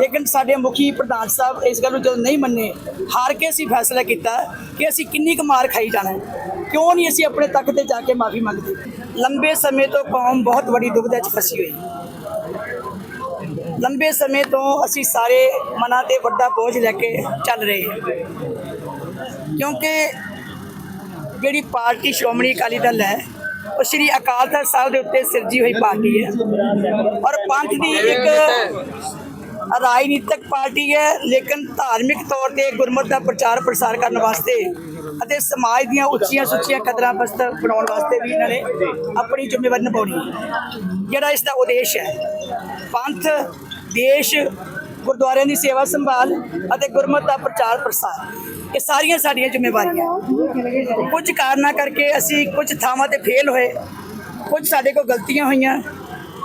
ਲੇਕਿਨ ਸਾਡੇ ਮੁਖੀ ਪ੍ਰਧਾਨ ਸਾਹਿਬ ਇਸ ਗੱਲ ਨੂੰ ਜਦੋਂ ਨਹੀਂ ਮੰਨੇ, ਹਾਰ ਕੇ ਅਸੀਂ ਫੈਸਲਾ ਕੀਤਾ ਕਿ ਅਸੀਂ ਕਿੰਨੀ ਕੁ ਮਾਰ ਖਾਈ ਜਾਣਾ ਕਿਉਂ ਨਹੀਂ ਅਸੀਂ ਆਪਣੇ ਤੱਕ ਤੇ ਜਾ ਕੇ ਮਾਫੀ ਮੰਗਦੇ? ਲੰਬੇ ਸਮੇਂ ਤੋਂ ਕੌਮ ਬਹੁਤ ਵੱਡੀ ਦੁਬਿਧਾ 'ਚ ਫਸੀ ਹੋਈ। ਲੰਬੇ ਸਮੇਂ ਤੋਂ ਅਸੀਂ ਸਾਰੇ ਮਨਾਂ ਤੇ ਵੱਡਾ ਬੋਝ ਲੈ ਕੇ ਚੱਲ ਰਹੇ ਹਾਂ। ਕਿਉਂਕਿ ਜਿਹੜੀ ਪਾਰਟੀ ਸ਼੍ਰੋਮਣੀ ਅਕਾਲੀ ਦਲ ਹੈ, ਉਹ ਸ਼੍ਰੀ ਅਕਾਲ ਤਖਤ ਸਾਹਿਬ ਦੇ ਉੱਤੇ ਸਿਰਜੀ ਹੋਈ ਪਾਰਟੀ ਹੈ। ਔਰ ਪੰਥ ਦੀ ਇੱਕ ਰਾਜਨੀਤਿਕ ਪਾਰਟੀ ਹੈ, ਲੇਕਿਨ ਧਾਰਮਿਕ ਤੌਰ ਤੇ ਗੁਰਮਤ ਦਾ ਪ੍ਰਚਾਰ ਪ੍ਰਸਾਰ ਕਰਨ ਵਾਸਤੇ ਅਤੇ ਸਮਾਜ ਦੀਆਂ ਉੱਚੀਆਂ ਸੁੱਚੀਆਂ ਕਦਰਾਂ ਬਸਤਰ ਬਣਾਉਣ ਵਾਸਤੇ ਵੀ ਇਹਨਾਂ ਨੇ ਆਪਣੀ ਜ਼ਿੰਮੇਵਾਰੀ ਨਿਭਾਉਣੀ ਜਿਹੜਾ ਇਸ ਦਾ ਉਦੇਸ਼ ਹੈ, ਪੰਥ, ਦੇਸ਼, ਗੁਰਦੁਆਰਿਆਂ ਦੀ ਸੇਵਾ ਸੰਭਾਲ ਅਤੇ ਗੁਰਮਤ ਦਾ ਪ੍ਰਚਾਰ ਪ੍ਰਸਾਰ, ਇਹ ਸਾਰੀਆਂ ਸਾਡੀਆਂ ਜ਼ਿੰਮੇਵਾਰੀਆਂ ਕੁਝ ਕਾਰਨਾਂ ਕਰਕੇ ਅਸੀਂ ਕੁਝ ਥਾਵਾਂ ਤੇ ਫੇਲ ਹੋਏ, ਕੁਝ ਸਾਡੇ ਕੋਲ ਗਲਤੀਆਂ ਹੋਈਆਂ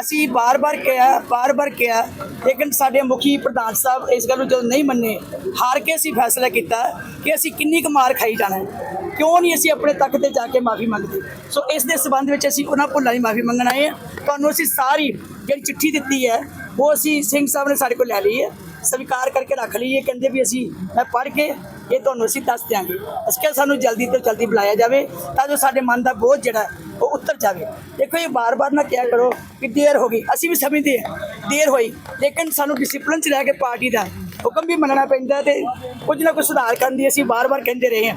ਅਸੀਂ ਬਾਰ-ਬਾਰ ਕਿਹਾ ਬਾਰ-ਬਾਰ ਕਿਹਾ, ਲੇਕਿਨ ਸਾਡੇ ਮੁਖੀ ਪ੍ਰਧਾਨ ਸਾਹਿਬ ਇਸ ਗੱਲ ਨੂੰ ਜਦੋਂ ਨਹੀਂ ਮੰਨੇ, ਹਾਰ ਕੇ ਅਸੀਂ ਫੈਸਲਾ ਕੀਤਾ ਕਿ ਅਸੀਂ ਕਿੰਨੀ ਕੁ ਮਾਰ ਖਾਈ ਜਾਣਾ ਕਿਉਂ ਨਹੀਂ ਅਸੀਂ ਆਪਣੇ ਤੱਕ ਤੇ ਜਾ ਕੇ ਮਾਫੀ ਮੰਗਦੇ? ਸੋ ਇਸ ਦੇ ਸਬੰਧ ਵਿੱਚ ਅਸੀਂ ਉਹਨਾਂ ਭੁੱਲਾਂ ਦੀ ਮਾਫੀ ਮੰਗਣ ਆਏ ਹਾਂ। ਤੁਹਾਨੂੰ ਅਸੀਂ ਸਾਰੀ ਜਿਹੜੀ ਚਿੱਠੀ ਦਿੱਤੀ ਹੈ, ਉਹ ਅਸੀਂ ਸਿੰਘ ਸਾਹਿਬ ਨੇ ਸਾਡੇ ਕੋਲ ਲੈ ਲਈ ਹੈ। ਸਵੀਕਾਰ ਕਰਕੇ ਰੱਖ ਲਈ ਹੈ ਕਹਿੰਦੇ ਵੀ ਅਸੀਂ, ਮੈਂ ਪੜ੍ਹ ਕੇ ਇਹ ਤੁਹਾਨੂੰ ਅਸੀਂ ਦੱਸ ਦਿਆਂਗੇ। ਅਸੀਂ ਕਿਹਾ ਸਾਨੂੰ ਜਲਦੀ ਤੋਂ ਜਲਦੀ ਬੁਲਾਇਆ ਜਾਵੇ, ਤਾਂ ਜੋ ਸਾਡੇ ਮਨ ਦਾ ਬੋਝ ਜਿਹੜਾ ਉਹ ਉੱਤਰ ਜਾਵੇ। ਦੇਖੋ ਇਹ ਬਾਰ-ਬਾਰ ਨਾ ਕਿਹਾ ਕਰੋ ਕਿ ਦੇਰ ਹੋ ਗਈ। ਅਸੀਂ ਵੀ ਸਮਝਦੇ ਹਾਂ, ਦੇਰ ਹੋਈ। ਲੇਕਿਨ ਸਾਨੂੰ ਡਿਸਪਲਿਨ ਚ ਰਹਿ ਕੇ ਪਾਰਟੀ ਦਾ ਹੁਕਮ ਵੀ ਮੰਨਣਾ ਪੈਂਦਾ ਤੇ ਕੁਝ ਨਾ ਕੁਝ ਸੁਧਾਰ ਕਰਨ ਦੀ ਅਸੀਂ ਬਾਰ-ਬਾਰ ਕਹਿੰਦੇ ਰਹੇ ਹਾਂ।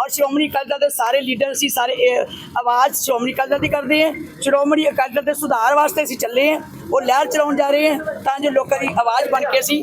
ਔਰ ਸ਼੍ਰੋਮਣੀ ਅਕਾਲੀ ਦਲ ਦੇ ਸਾਰੇ ਲੀਡਰ ਸੀ ਸਾਰੇ ਆਵਾਜ਼ ਸ਼੍ਰੋਮਣੀ ਅਕਾਲੀ ਦਲ ਦੀ ਕਰਦੇ ਹੈ। ਸ਼੍ਰੋਮਣੀ ਅਕਾਲੀ ਦਲ ਦੇ ਸੁਧਾਰ ਵਾਸਤੇ ਅਸੀਂ ਚੱਲੇ ਹਾਂ। ਉਹ ਲਹਿਰ ਚਲਾਉਣ ਜਾ ਰਹੇ ਆ ਤਾਂ ਜੋ ਲੋਕਾਂ ਦੀ ਆਵਾਜ਼ ਬਣ ਕੇ ਅਸੀਂ